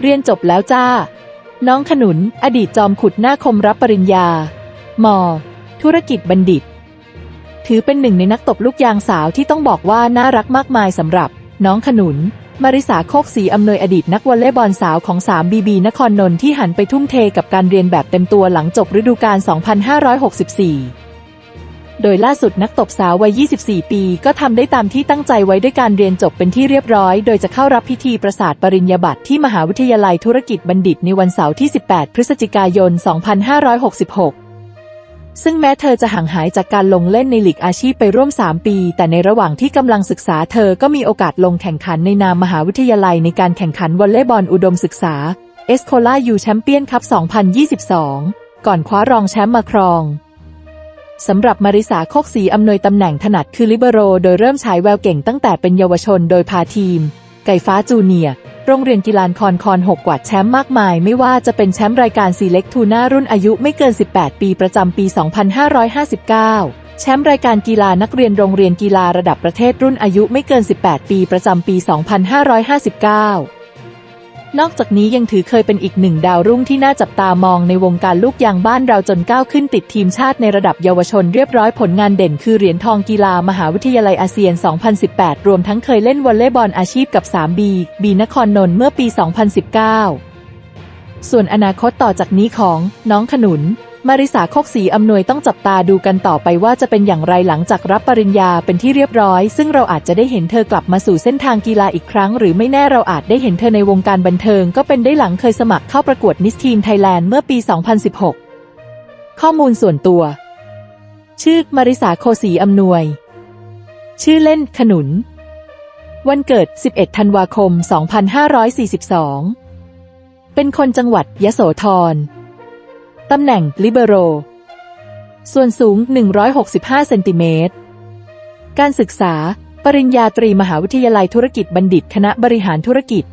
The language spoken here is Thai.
เรียนจบแล้วจ้า น้องขนุน อดีตจอมขุดหน้าคมรับปริญญา ม ธุรกิจบัณฑิต ถือเป็นหนึ่งในนักตบลูกยางสาวที่ต้องบอกว่าน่ารักมากมายสำหรับ น้องขนุน มาริสาโคกศรีอำนวยอดีตนักวอลเลย์บอลสาวของ3บีบีนครนนท์ที่หันไปทุ่มเทกับการเรียนแบบเต็มตัวหลังจบฤดูกาล 2564 โดยล่าสุดนักตบสาววัย 24 ปี ก็ทำได้ตามที่ตั้งใจไว้ด้วยการเรียนจบเป็นที่เรียบร้อย โดยจะเข้ารับพิธีประสาทปริญญาบัตรที่มหาวิทยาลัยธุรกิจบัณฑิตในวันเสาร์ที่ 18 พฤศจิกายน 2566ซึ่งแม้เธอจะห่างหายจากการลงเล่นในลีกอาชีพไปร่วม 3 ปี แต่ในระหว่างที่กำลังศึกษาเธอก็มีโอกาสลงแข่งขันในนามมหาวิทยาลัยในการแข่งขันวอลเลย์บอลอุดมศึกษาเอสโคลายูแชมเปี้ยนคัพ 2022 ก่อนคว้ารองแชมป์มาครอง สำหรับมาริสาโคกศรีอำนวยตำแหน่งถนัดคือลิเบโร โดยเริ่มฉายแววเก่งตั้งแต่เป็นเยาวชนโดยพาทีม ไก่ฟ้าจูเนียร์โรงเรียนกีฬาคอนคอน6กวาดแชมป์มากมาย ไม่ว่าจะเป็นแชมป์รายการซีเล็กทูน่ารุ่นอายุไม่เกิน 18 ปีประจำปี 2559 แชมป์รายการกีฬานักเรียนโรงเรียนกีฬาระดับประเทศรุ่นอายุไม่เกิน 18 ปีประจำปี 2559 นอกจากนี้ยังถือเคยเป็นอีกหนึ่งดาวรุ่งที่น่าจับตามองในวงการลูกยางบ้านเราจนก้าวขึ้นติดทีมชาติในระดับเยาวชนเรียบร้อยผลงานเด่นคือเหรียญทองกีฬามหาวิทยาลัยอาเซียน 2018 รวมทั้งเคยเล่นวอลเลย์บอลอาชีพกับ 3B บีนครนนท์เมื่อปี 2019 ส่วนอนาคตต่อจากนี้ของน้องขนุน มาริสาโคกศรีอำนวยต้องจับตาดูกันต่อไปว่าจะเป็นอย่างไรหลังจากรับปริญญาเป็นที่เรียบร้อย ซึ่งเราอาจจะได้เห็นเธอกลับมาสู่เส้นทางกีฬาอีกครั้ง หรือไม่แน่เราอาจได้เห็นเธอในวงการบันเทิง ก็เป็นได้หลังเคยสมัครเข้าประกวดมิสทีนไทยแลนด์เมื่อปี 2016 ข้อมูลส่วนตัว ชื่อมาริสาโคศรีอำนวย ชื่อเล่นขนุน วันเกิด 11 ธันวาคม 2542 เป็นคนจังหวัดยะโสธร ตำแหน่งลิเบโร ส่วนสูง 165 เซนติเมตร การศึกษา ปริญญาตรีมหาวิทยาลัยธุรกิจบัณฑิต คณะบริหารธุรกิจ